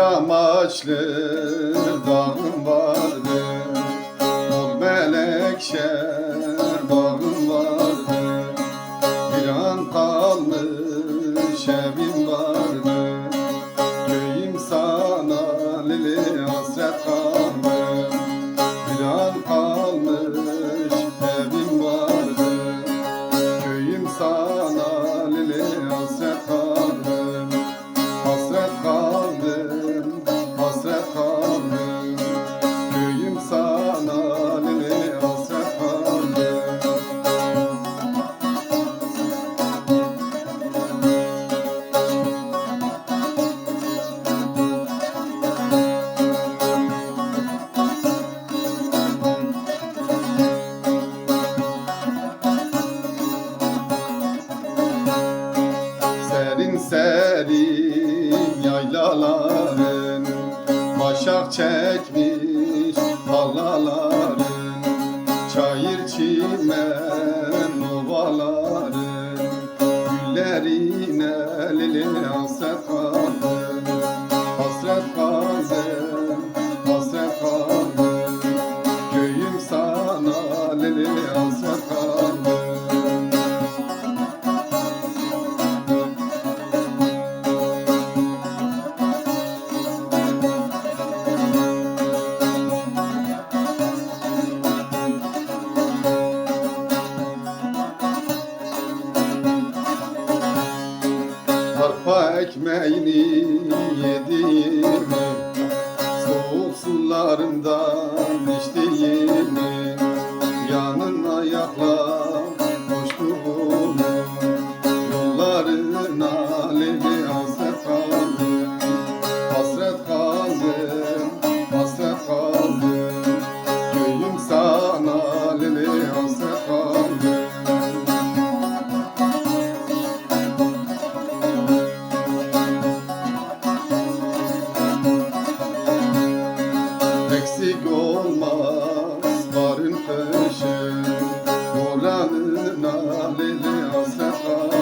yamaçlı dağım vardı. Mor melekşe bağım vardı. Bir an kalmış evim vardı. Köyüm sana lili hasret kaldım Bir an kalmış evim vardı. Köyüm sana lili hasret kaldım Serin yaylaların Başak çekmiş tarlaların Çayır çimen ovaların Güllerine lili hasret arpa ekmeğini yedim Soğuk sularından içtiğimi Yanın ayaklar eksik olmaz. Varın peşin Olanın aleli hasret